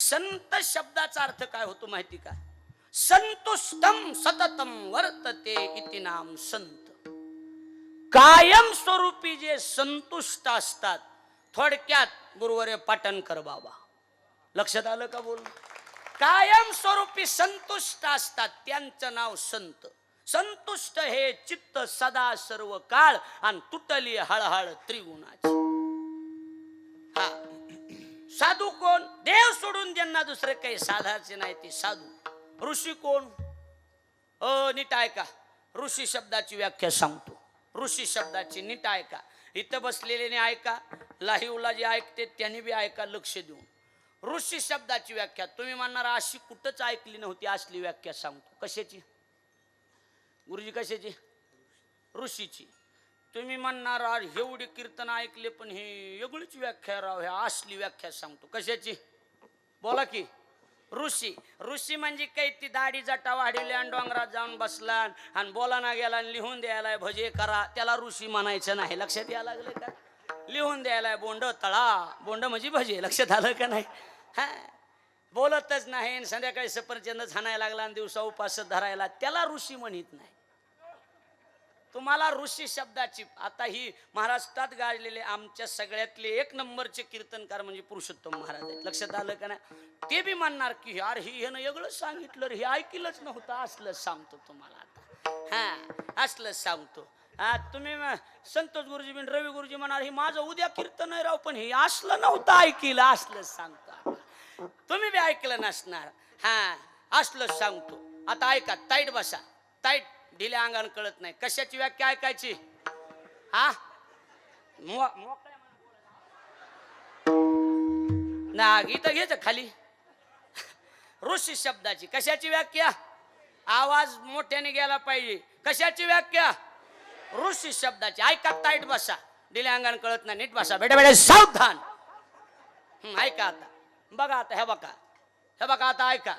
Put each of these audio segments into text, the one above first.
संत शब्दाचा अर्थ काय होतो माहिती का? संतुष्टम सततम वर्तते इति नाम संत. कायम स्वरूपी जे संतुष्ट असतात थोडक्यात गुरुवरे पाटण कर बाबा. लक्षात आलं का बोल? कायम स्वरूपी संतुष्ट असतात त्यांचं नाव संत. संतुष्ट हे चित्त सदा सर्व काळ आणि तुटली हळहळ त्रिगुणाची. साधू कोण? देव सोडून ज्यांना दुसरे काही साधायचे नाही ते साधू. ऋषी कोण? अ नीट ऐका. ऋषी शब्दाची व्याख्या सांगतो. ऋषी शब्दाची नीट ऐका. इथं बसलेल्याने ऐका. लाहीवला जे ऐकते त्यांनी बी ऐका लक्ष देऊन. ऋषी शब्दाची व्याख्या. तुम्ही म्हणणार अशी कुठंच ऐकली नव्हती असली व्याख्या सांगतो. कशाची? गुरुजी कशाची? ऋषीची. तुम्ही म्हणणार "अरे, एवढी कीर्तन ऐकले पण हे वेगळीच व्याख्या राव ह्या असली व्याख्या सांगतो. कशाची? बोला की. ऋषी. ऋषी म्हणजे काही ती दाढी जटा वाढिली आणि डोंगरात जाऊन बसला आणि बोला ना गेला आणि लिहून द्यायला भजे करा. त्याला ऋषी म्हणायचं नाही. लक्षात यायला लागलं का? लिहून द्यायला बोंड तळा. बोंड म्हणजे भजे. लक्षात आलं का नाही? हा? बोलतच नाही संध्याकाळी सफरचंद झाणायला लागला आणि दिवसा उपास धरायला. त्याला ऋषी म्हणत नाही. तुम्हाला ऋषी शब्दाची आता ही महाराष्ट्रात गाजलेले आमच्या सगळ्यातले एक नंबरचे कीर्तनकार म्हणजे पुरुषोत्तम महाराज आहेत. लक्षात आलं का नाही? ते बी म्हणणार की यार ही ह्यानं वेगळं सांगितलं हे ऐकलंच नव्हतं. असलं सांगतो तुम्हाला आता. हा असलं सांगतो. हा तुम्ही संतोष गुरुजी बिन रवी गुरुजी म्हणाल हे माझं उद्या कीर्तन आहे राव पण हे असलं नव्हतं ऐकलं असलं सांगतो तुम्ही बी ऐकलं नसणार. हा असलं सांगतो. आता ऐका ताईट बसा. ताईट ढिल्या अंगाने कळत नाही. कशाची व्याख्या ऐकायची? हा? मोकळ्या ना गीत घ्यायचं खाली. ऋषी शब्दाची. कशाची व्याख्या? आवाज मोठ्याने गेला पाहिजे. कशाची व्याख्या? ऋषी शब्दाची. ऐका ताईट बसा दिल्या अंगाने कळत नाही. नीट बसा बेटा बेटा सावधान. ऐका आता. बघा आता हे बघा. हे बघा आता ऐका.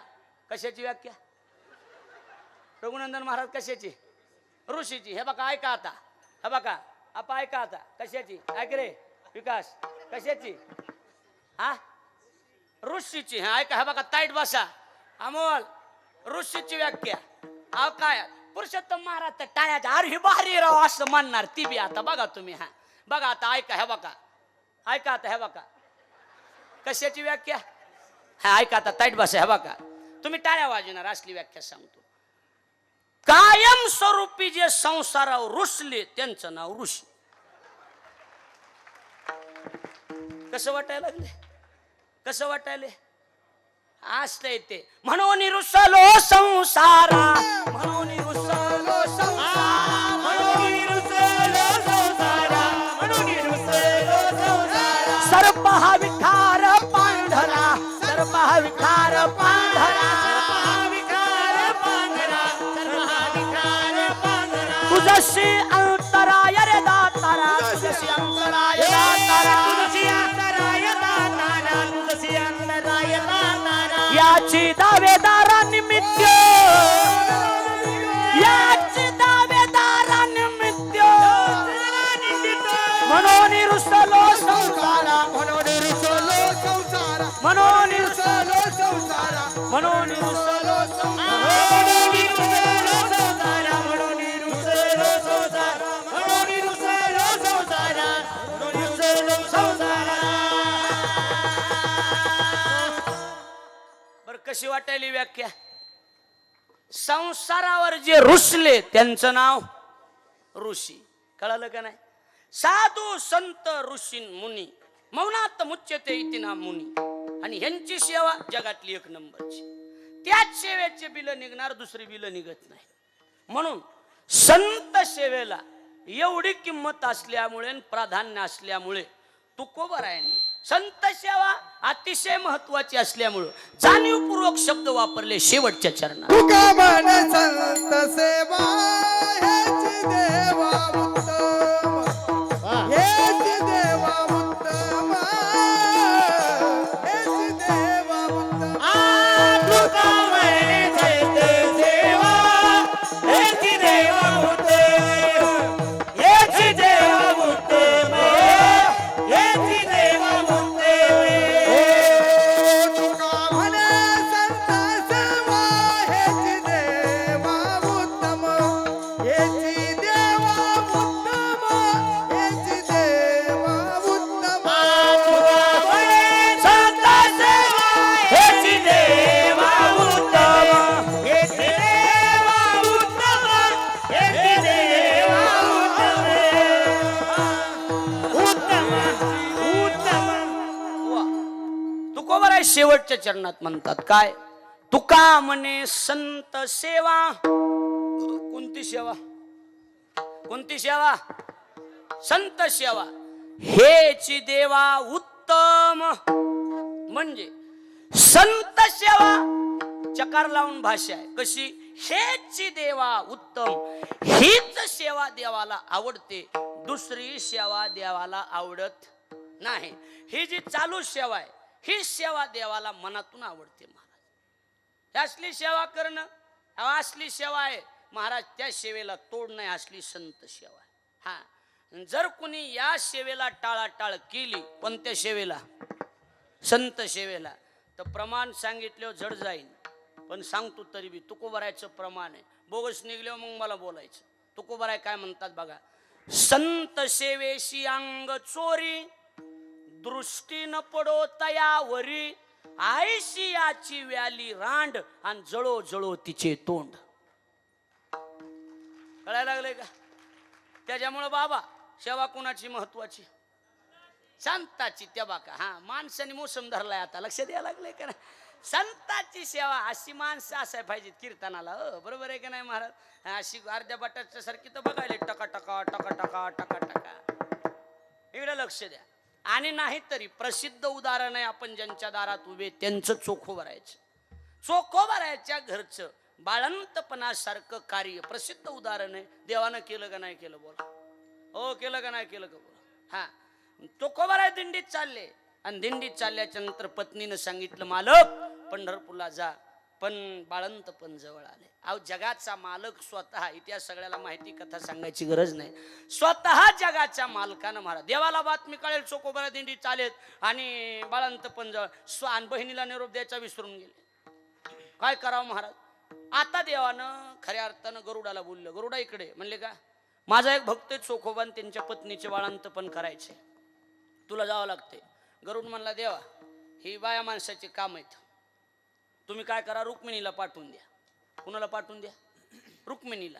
कशाची व्याख्या? रघुनंदन महाराज कशाची? ऋषीची. हे बघा ऐका आता. हे बघा आप ऐका आता. कशाची? ऐक रे विकास. कशाची? हा? ऋषीची. हा ऐका हे बघा ताईट बसा. अमोल ऋषीची व्याख्या. अव काय? पुरुषोत्तम महाराज तर टाळ्याच्या अरे भारी राव असं म्हणणार. ती बी आता बघा तुम्ही हा. बघा आता ऐका हे बघा. ऐका आता हे बघा. कशाची व्याख्या? हा ऐका आता ताईट बसा हे बघा. तुम्ही टाळ्या वाजवणार असली व्याख्या सांगतो. कायम स्वरूपी जे संसारावर रुसले त्यांचं नाव ऋषी. कसं वाटायला लागले? कसं वाटायले? असतंय ते. म्हणून रुसलो संसारा म्हणून रुसलो तुझशी अंतराय रे दातारा तुझशी अंतराय दातारा। याची दावेदारा निमित्त याची दावेदारा निमित्त म्हणून रुसलो संसारा। म्हणून रुसलो संसारा। म्हणून रुसलो संसारा। म्हणून रुसलो बर कशी वाटायली व्याख्या? संसारावर जे रुसले त्यांचं नाव ऋषी. कळालं का नाही? साधू संत ऋषी मुनी मौनात मुच्यते इति नाम मुनी. आणि ह्यांची सेवा जगातली एक नंबरची. त्याच सेवेचे बिल निघणार दुसरी बिल निघत नाही. म्हणून संत सेवेला एवढी किंमत असल्यामुळे प्राधान्य असल्यामुळे तुकोबरायांनी संत सेवा अतिशय महत्वाची असल्यामुळं जाणीवपूर्वक शब्द वापरले शेवटच्या चरणात. तुका म्हण संत सेवा देवा शेवटच्या चरणात म्हणतात काय? तुका म्हणे संत सेवा. कोणती सेवा? कोणती सेवा? संत सेवा. हेची देवा उत्तम. म्हणजे संत सेवा चकार लावून भाषा आहे. कशी? हेची देवा उत्तम. हीच सेवा देवाला आवडते. दुसरी सेवा देवाला आवडत नाही. ही जी चालू सेवा आहे ही सेवा देवाला मनातून आवडते महाराज. असली सेवा करणं असली सेवा आहे. महाराज त्या सेवेला तोड नाही असली संत सेवा आहे. हा. जर कुणी या सेवेला टाळाटाळ केली कोणत्या सेवेला संत सेवेला तर प्रमाण सांगितल्यावर जड जाईन. पण सांगतो तरी बी तुकोबरायचं प्रमाण आहे. बोगस निघल्यावर मग मला बोलायचं. तुकोबराय काय म्हणतात बघा? संत सेवेशी अंग चोरी दृष्टी न पडो तयावरी आयशी याची व्याली रांड आणि जळो जळो तिचे तोंड. कळायला लागले का? त्याच्यामुळं बाबा सेवा कुणाची महत्वाची? संताची. त्या बाका हा माणसाने मोसम धरलाय आता. लक्ष द्यायला लागले का ना? संताची सेवा अशी माणसं असाय पाहिजेत कीर्तनाला. हो बरोबर आहे का नाही महाराज? अशी अर्ध्या बटाच्या सारखी तर बघायला टका टका टका टका टका टका इकडे लक्ष द्या. आणि नाही तरी प्रसिद्ध उदाहरण आहे आपण ज्यांच्या दारात उभे त्यांचं चोखो भरायचं. चोखो भरायच्या घरचं बाळंतपणासारखं कार्य प्रसिद्ध उदाहरण आहे. देवानं केलं का नाही केलं बोला. हो केलं का नाही केलं का बोला. हा. चोखो भराय दिंडीत चालले. आणि दिंडीत चालल्याच्या नंतर पत्नीनं सांगितलं मालक पंढरपूरला जा. पण बाळंत पण जवळ आले. अहो जगाचा मालक स्वतः इतिहास सगळ्याला माहिती कथा सांगायची गरज नाही. स्वतः जगाच्या मालकानं महाराज देवाला बातमी कळेल चोकोबारा दिंडी चालेल आणि बाळंत पण जवळ स्व बहिणीला निरोप द्यायचा विसरून गेले. काय करावं महाराज? आता देवानं खऱ्या अर्थानं गरुडाला बोललं. गरुडा इकडे म्हणले का? माझा एक भक्त आहे चोखोबान त्यांच्या पत्नीचे बाळांत पण करायचे. तुला जावं लागते गरुड म्हणला देवा ही बाया माणसाचे काम आहेत. तुम्ही काय करा रुक्मिणीला पाठवून द्या. कुणाला पाठवून द्या? रुक्मिणीला.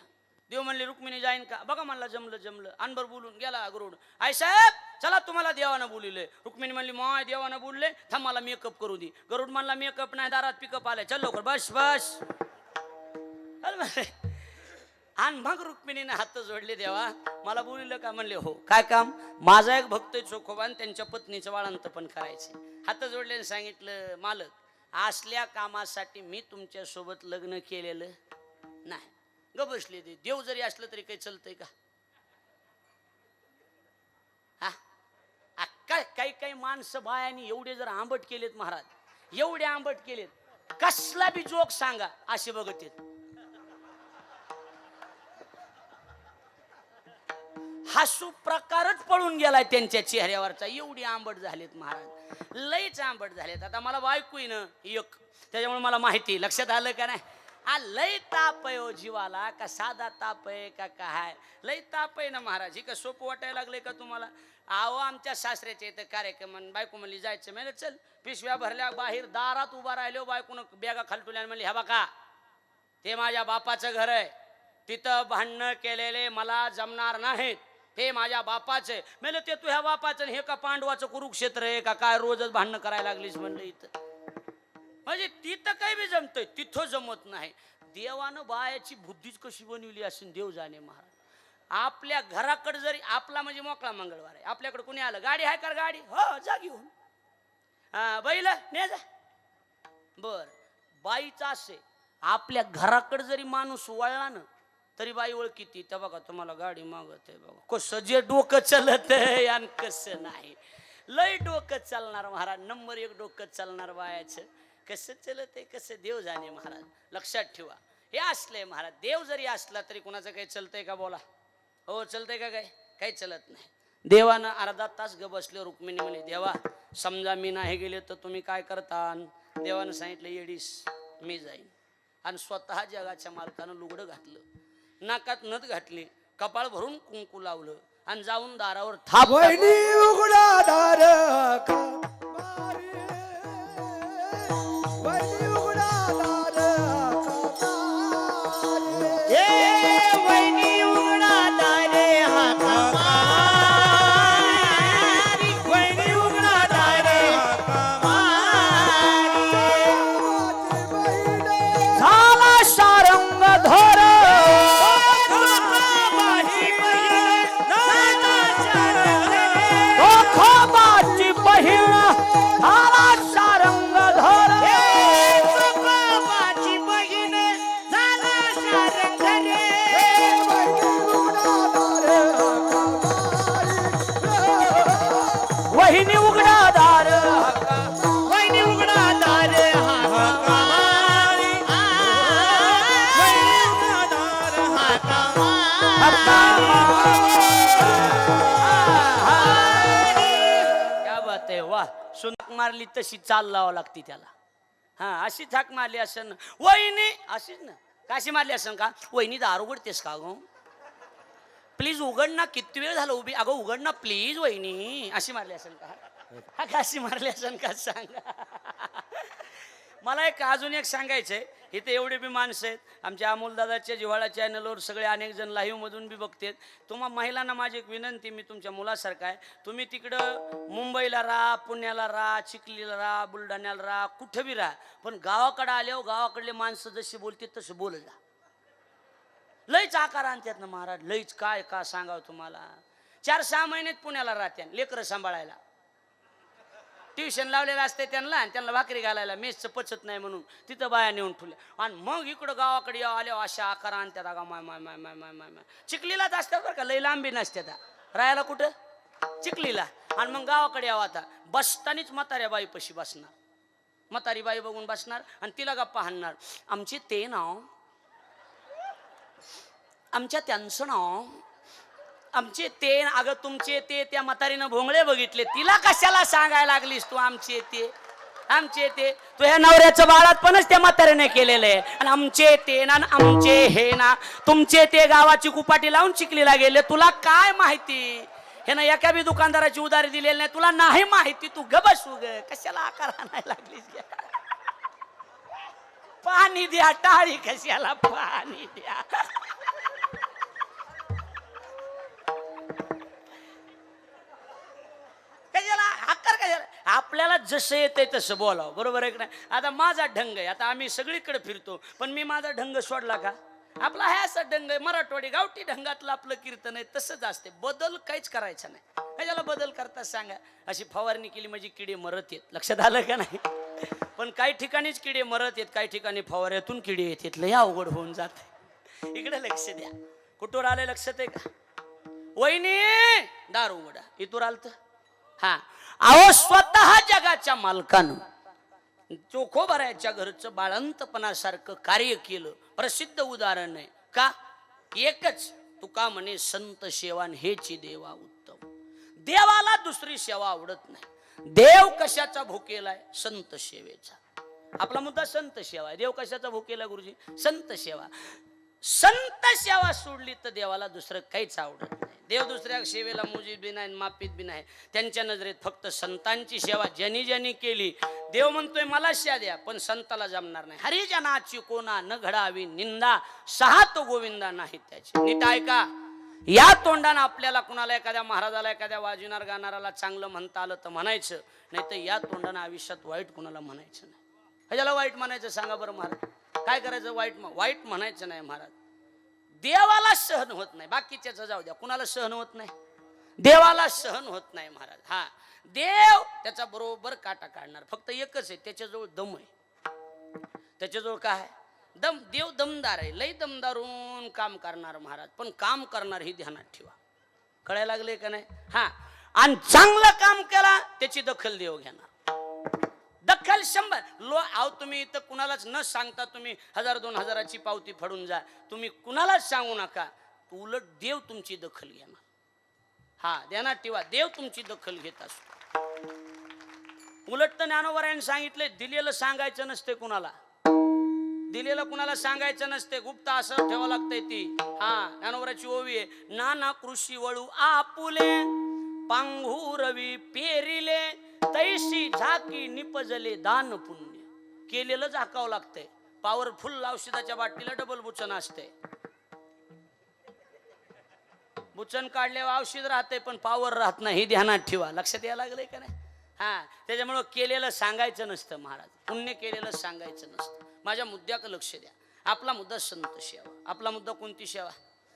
देव म्हणले रुक्मिणी जाईन का? बघा म्हणला जमलं जमलं. अनबर बोलून गेला गरुड आई साहेब चला तुम्हाला देवानं बोलिले. रुक्मिणी म्हणली माय देवानं बोलले थांब मला मेकअप करू दे. गरुड म्हणला मेकअप नाही दारात पिकअप आलाय. चल लवकर बस बस. अरे आणि मग रुक्मिणीने हात जोडले देवा मला बोलिलं का? म्हणले हो. काय काम? माझा एक भक्त चोखोबान त्यांच्या पत्नीचं वाळांत पण करायचे हात जोडले सांगितलं मालक असल्या कामासाठी मी तुमच्यासोबत लग्न केलेलं नाही. ग बसले ते. देव जरी असलं तरी काही चलतंय का? हा? काय काही काही माणसं बायानी एवढे जर आंबट केलेत महाराज एवढे आंबट केलेत कसला बी जोक सांगा असे बघत येत हासू प्रकारच पळून गेलाय त्यांच्या चेहऱ्यावरचा. एवढी आंबट झालेत महाराज. लईच आंबट झालेत. आता मला बायको आहे ना एक. त्याच्यामुळे मला माहिती लक्षात आलं का नाही? हा लय ताप आहे हो जीवाला. का साधा ताप आहे का काय? लय ताप आहे ना महाराज. ही का सोपं वाटायला लागले का तुम्हाला? आहो आमच्या सासऱ्याच्या इथं कार्यक्रम बायको म्हणली जायचं. म्हणजे चल पिशव्या भरल्या बाहेर दारात उभा राहिलो बायकोनं बॅगा खालटुल्या म्हणली ह्या बाका ते माझ्या बापाचं घर आहे. तिथं भांडणं केलेले मला जमणार नाहीत. हे माझ्या बापाचे म्हणलं ते तुझ्या बापाचं आणि हे का पांडवाचं कुरुक्षेत्र आहे का? काय रोजच भांडणं करायला लागलीस म्हणलं इथं? म्हणजे तिथं काही बी जमतंय? तिथं जमत नाही. देवानं बायाची बुद्धीच कशी बनवली असेल देव जाणे महाराज. आपल्या घराकडे जरी आपला म्हणजे मोकळा मंगळवार आहे. आपल्याकडे कोणी आलं? गाडी आहे का गाडी? हो जा घेऊन. हा बैल ने जा. बर बाईचं असे आपल्या घराकडे जरी माणूस वळला ना तरी बाई ओळखी तर बघा तुम्हाला गाडी मागत आहे बघा. कसं जे डोकं चलत आहे आणि कसं नाही. लय डोकं चालणार महाराज. नंबर एक डोकं चालणार बायाचं. कसं चलत आहे कसं देव जाणे महाराज. लक्षात ठेवा. हे असलंय महाराज. देव जरी असला तरी कुणाचं काही चलतंय का बोला? हो चलतंय का काय? काही चलत नाही. देवानं अर्धा तास ग बसले रुक्मिणी म्हणे देवा समजा मी नाही गेले तर तुम्ही काय करता देवानं सांगितलं येडीस मी जाईन. आणि स्वतः जगाच्या मालकानं लुगडं घातलं. नाकात नथ घातली कपाळ भरून कुंकू लावलं आणि जाऊन दारावर थाप उघडा दार मारली तशी चाल लावा लागते त्याला. हा अशीच थाक मारली असं ना वहिनी अशीच ना. काशी मारली असं का? वहिनी दार उघडतेस का गो? प्लीज उघड ना किती वेळ झाला उभी? अगं उघड ना प्लीज वहिनी. अशी मारली असेल का? हा काशी मारली असेल का? सांगा. मला एक अजून एक सांगायचंय. इथे एवढे बी माणसं आहेत. आमच्या अमोलदादाच्या जिव्हाळा चॅनलवर सगळे अनेक जण लाईव्हमधून बी बघतात. तुम्हा महिलांना माझी एक विनंती मी तुमच्या मुलासारखा आहे. तुम्ही तिकडं मुंबईला राहा पुण्याला राहा चिखलीला राहा बुलढाण्याला राहा कुठं बी राहा. पण गावाकडं आल्यावर गावाकडले माणसं जशी बोलतात तसं बोल जा. लईच आकार आणतात ना महाराज. लईच काय का सांगावं तुम्हाला? चार सहा महिन्यात पुण्याला राहत्या लेकरं सांभाळायला. ट्युशन लावलेलं असते त्यांना आणि त्यांना भाकरी घालायला मेसचं पचत नाही म्हणून तिथं बाया नेऊन ठेवल्या. आणि मग इकडं गावाकडे आले अशा आकारा आणतात अगा माय माय माय माय माय माय माय. चिखलीलाच असतात बरं का लई लांबी नसत्यात राहायला कुठं? चिखलीला. आणि मग गावाकडे यावं आता. बसतानीच म्हाताऱ्या बाईपशी बसणार. म्हातारी बाई बघून बसणार आणि तिला गप्पा हाणणार. आमचे ते नाव आमच्या त्यांचं नाव आमचे ते अगं तुमचे ते त्या म्हातारीनं भोंगळे बघितले. तिला कशाला सांगायला लागलीस तू आमचे ते? आमचे ते? तू ह्या नवऱ्याचं बाळातपणच त्या म्हातारीने केलेलं आहे. आणि आमचे ते ना आमचे हे ना तुमचे ते गावाची कुपाटी लावून चिखलीला गेले. तुला काय माहिती? हे ना एका बी दुकानदाराची उधारी दिलेली नाही. तुला नाही माहिती? तू ग बसू ग. कशाला आकार आणायला लागलीस पाणी द्या टाळी कशाला? पाणी द्या. आपल्याला जसं येते तसं बोलावं. बरोबर आहे की नाही? आता माझा ढंग आहे. आता आम्ही सगळीकडे फिरतो. पण मी माझा ढंग सोडला का? आपला हा असा ढंग आहे. मराठवाडी गावठी ढंगातलं आपलं कीर्तन आहे. तसंच असते. बदल काहीच करायचा नाही. ह्याच्याला बदल करता सांगा. अशी फवारणी केली म्हणजे किडे मरत येत. लक्षात आलं का नाही? पण काही ठिकाणीच किडे मरत येत. काही ठिकाणी फवाऱ्यातून किडे येत येत. लय अवघड होऊन जात. इकडे लक्ष द्या. कुठवर आले? लक्षात आहे का? वहिनी! दार उघडा. इथून आलत. हा. अहो स्वतः जगाच्या मालकानं चोखोबराच्या घरचं बाळंतपणासारखं कार्य केलं. प्रसिद्ध उदाहरण आहे. का? एकच तुका म्हणे संत सेवान हेची देवा उत्तम. देवाला दुसरी सेवा आवडत नाही. देव कशाचा भुकेलाय संत सेवेचा. आपला मुद्दा संत सेवा आहे. देव कशाचा भुकेला गुरुजी? संत सेवा. संत सेवा सोडली तर देवाला दुसरं काहीच आवडत नाही. देव दुसऱ्या सेवेला मुजीब बी नाही मापित बी नाही. त्यांच्या नजरेत फक्त संतांची सेवा ज्यांनी ज्यांनी केली देव म्हणतोय मला शा द्या पण संताला जमणार नाही. हरिजनाची कोणा न घडावी निंदा सहा तो गोविंदा नाही त्याची. नीट ऐका या तोंडानं आपल्याला कुणाला एखाद्या महाराजाला एखाद्या वाजविणार गाणाराला चांगलं म्हणता आलं तर म्हणायचं नाही तर या तोंडानं आयुष्यात वाईट कुणाला म्हणायचं नाही. ह्याच्याला वाईट म्हणायचं सांगा बरं महाराज. काय करायचं? वाईट वाईट म्हणायचं नाही महाराज. देवाला सहन होत नाही. बाकीच्याच जाऊ द्या. कुणाला सहन होत नाही? देवाला सहन होत नाही महाराज. हा. देव त्याचा बरोबर काटा काढणार. फक्त एकच आहे. त्याच्याजवळ दम आहे. त्याच्याजवळ काय? दम देव दमदार आहे. लई दमदारून काम करणार महाराज. पण काम करणार ही ध्यानात ठेवा. कळायला लागले का नाही? हा. आणि चांगलं काम केला त्याची दखल देव घेणार. दखल शंभर. लो आहो तुम्ही इथं कुणालाच न सांगता तुम्ही हजार दोन हजाराची पावती फडून जा. तुम्ही कुणालाच सांगू नका. उलट देव तुमची दखल घेणार. हा ध्यानात ठेवा देव तुमची दखल घेत असतो. उलट तर ज्ञानोबरायने सांगितले दिलेलं सांगायचं नसते कुणाला. दिलेलं कुणाला सांगायचं नसते. गुप्त असं ठेवावं लागतंय ती. हा ज्ञानोबराची ओवी आहे. नाना कृषी वळू आपुले पांघुरवी पेरिले तैशी झाकी निपजले दान पुण्य. केलेलं झाकावं लागतंय. पॉवरफुल औषधाच्या बाटलीला डबल बुचन असते बुचन काढल्यावर औषध राहते पण पावर राहत नाही हे ध्यानात ठेवा. लक्षात यायला लागलंय का नाही? हा त्याच्यामुळं केलेलं सांगायचं नसतं महाराज. पुण्य केलेलं सांगायचं नसतं. माझ्या मुद्द्याकडे लक्ष द्या. आपला मुद्दा संत सेवा. आपला मुद्दा कोणती सेवा?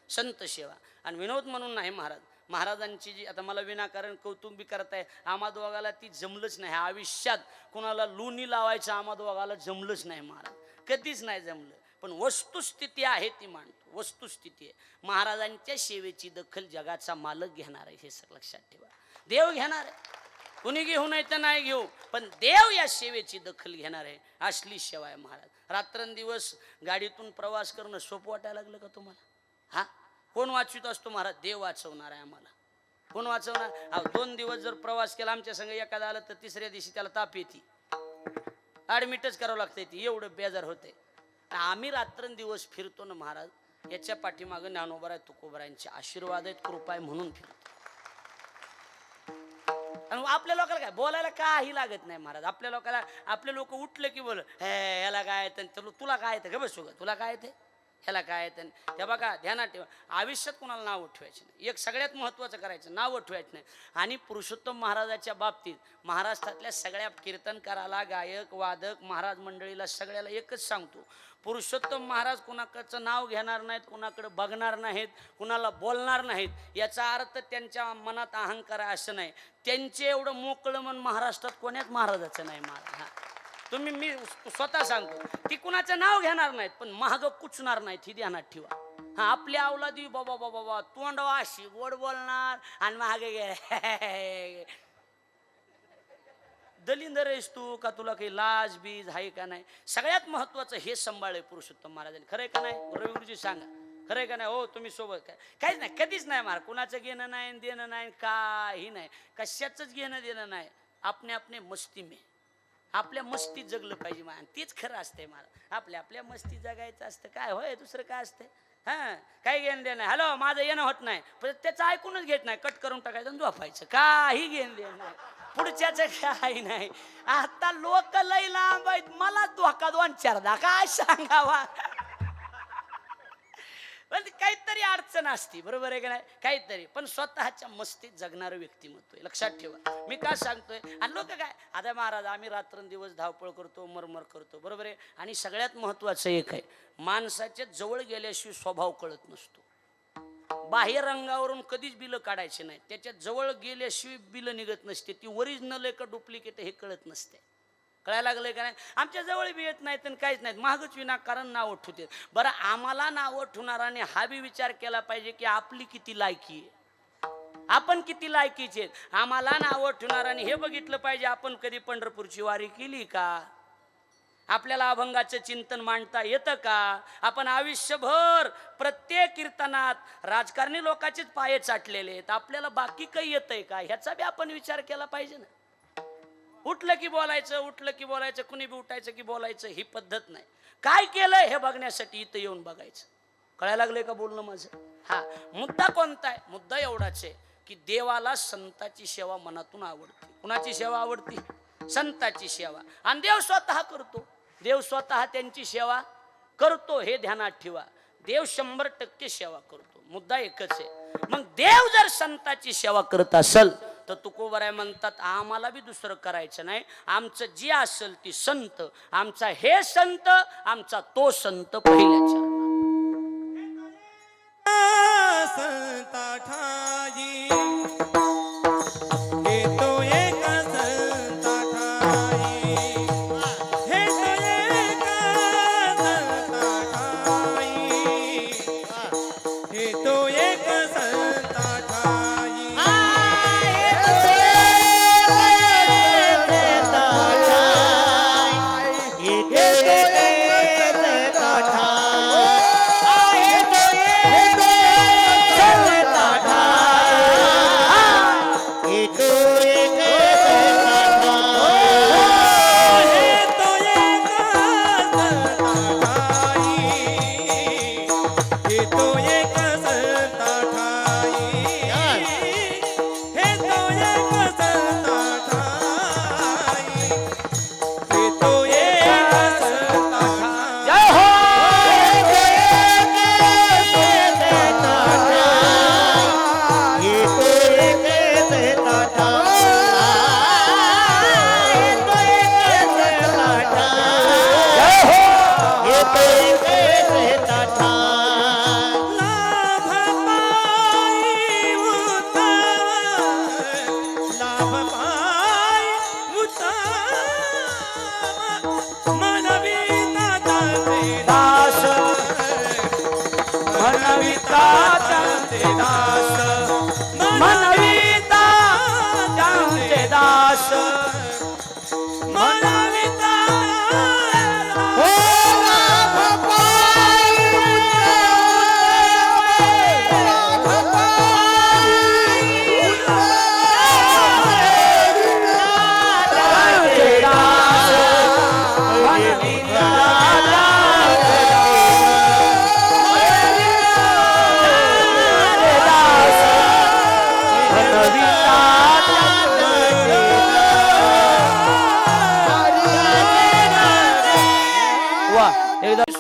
संत सेवा. आणि विनोद म्हणून नाही महाराज. महाराजांची जी आता मला विनाकारण कौतुक बी करताय आमादोगाला ती जमलंच नाही. आयुष्यात कुणाला लोणी लावायचं आमादोगाला जमलंच नाही महाराज. कधीच नाही जमलं. पण वस्तुस्थिती आहे ती मांडतो. वस्तुस्थिती आहे. महाराजांच्या सेवेची दखल जगाचा मालक घेणार आहे हे सगळं लक्षात ठेवा. देव घेणार आहे. कुणी घेऊ नाही तर नाही घेऊ. पण देव या सेवेची दखल घेणार आहे असली सेवा आहे महाराज. रात्रंदिवस गाडीतून प्रवास करणं सोपं वाटायला लागलं का तुम्हाला? हा? कोण वाचवित असतो महाराज? देव वाचवणार आहे आम्हाला. कोण वाचवणार? अहो दोन दिवस जर प्रवास केला आमच्या संग एखादा आलं तर तिसऱ्या दिवशी त्याला ताप येते. ऍडमिटच करावं लागतंय ती एवढं बेजार होते आम्ही रात्रंदिवस फिरतो ना महाराज. याच्या पाठीमागं ज्ञानोबराय तुकोबरायांचे आशीर्वाद आहेत कृपा आहे म्हणून फिरतो. आणि आपल्या लोकांना काय? बोलायला काही लागत नाही महाराज. आपल्या लोकांना आपले लोक उठले की बोल हे याला काय येतं? तुला काय येतं? ग बसू तुला काय येते ह्याला काय येतं त्या बघा ध्यानात ठेवा. आयुष्यात कोणाला नाव ठेवायचं नाही. एक सगळ्यात महत्त्वाचं करायचं नाव ठेवायचं नाही. आणि पुरुषोत्तम महाराजाच्या बाबतीत महाराष्ट्रातल्या सगळ्या कीर्तनकाराला गायक वादक महाराज मंडळीला सगळ्याला एकच सांगतो. पुरुषोत्तम महाराज कुणाकडचं नाव घेणार नाहीत कुणाकडे बघणार नाहीत कुणाला बोलणार नाहीत याचा अर्थ त्यांच्या मनात अहंकार आहे असं नाही. त्यांचे एवढं मोकळं मन महाराष्ट्रात कोण्याच महाराजाचं नाही महाराज. हा. तुम्ही मी स्वतः सांगतो ती कुणाचं नाव घेणार नाहीत पण महाग कुचणार नाहीत ही ध्यानात ठेवा. हा आपल्या अवलादी बाबा बाबा बाबा तोंडवा अशी गोड बोलणार आणि महागे गे दलिंदर आहेस तू का तुला काही लाज बीज आहे का नाही? सगळ्यात महत्वाचं हे सांभाळे पुरुषोत्तम महाराजांनी. खरंय का नाही? रविगुरुजी सांगा. खरंय का नाही? हो तुम्ही सोबत काय? काहीच नाही कधीच नाही मार. कुणाचं घेणं नाही देणं नाही काही नाही. कशाचंच घेणं देणं नाही. आपणे आपणे मस्ती में. आपल्या मस्तीत जगलं पाहिजे मान. तीच खरं असतंय मला. आपल्या आपल्या मस्ती जगायचं असतं. काय होय दुसरं काय असतंय? हा काही घेणं देणं हॅलो माझं येणं होत नाही. पण त्याचं ऐकूनच घेत नाही. कट करून टाकायचं आणि झोपायचं. काही घेणं देणं नाही. पुढच्याच काही नाही. आता लोक लई लांब आहेत. मला धोका दोन चारदा. काय सांगावा? पण काहीतरी अडचण असते बरोबर आहे का नाही? काहीतरी. पण स्वतःच्या मस्तीत जगणारं व्यक्तिमत्व आहे. लक्षात ठेवा. मी का सांगतोय? आणि लोक काय? आता महाराज आम्ही रात्रंदिवस धावपळ करतो मरमर करतो बरोबर आहे? आणि सगळ्यात महत्वाचं एक आहे माणसाच्या जवळ गेल्याशिवाय स्वभाव कळत नसतो. बाहेर रंगावरून कधीच बिलं काढायचे नाही त्याच्याजवळ गेल्याशिवाय बिलं निघत नसते. ती ओरिजिनल आहे का डुप्लिकेट हे कळत नसते. कळायला लागलंय का नाही? आमच्या जवळ बी येत नाहीत आणि काहीच नाहीत. महागच विनाकारण नाव ठुते बरं आम्हाला नाव ठुणाराने हा बी विचार केला पाहिजे की आपली किती लायकी आहे? आपण किती लायकीचे आम्हाला नाव ठेवणाराने हे बघितलं पाहिजे आपण कधी पंढरपूरची वारी केली का? आपल्याला अभंगाचं चिंतन मांडता येतं का? आपण आयुष्यभर प्रत्येक कीर्तनात राजकारणी लोकांचेच पाये चाटलेले आहेत. आपल्याला बाकी काही येतंय का? ह्याचा बी आपण विचार केला पाहिजे ना. उठलं की बोलायचं उठलं की बोलायचं कुणी बी उठायचं की बोलायचं ही पद्धत नाही. काय केलंय हे बघण्यासाठी इथं येऊन बघायचं. कळायला लागलंय का बोलणं माझं? हा मुद्दा कोणता आहे? मुद्दा एवढाच आहे की देवाला संताची सेवा मनातून आवडते. कुणाची सेवा आवडती? संताची सेवा. आणि देव स्वतः करतो. देव स्वतः त्यांची सेवा करतो हे ध्यानात ठेवा. देव शंभर टक्के सेवा करतो. मुद्दा एकच आहे. मग देव जर संताची सेवा करत असल तर तुकोबराय म्हणतात आम्हाला बी दुसरं करायचं नाही. आमचं जे असेल ती संत आमचा हे संत आमचा तो संत पहिल्याचा संता Sir.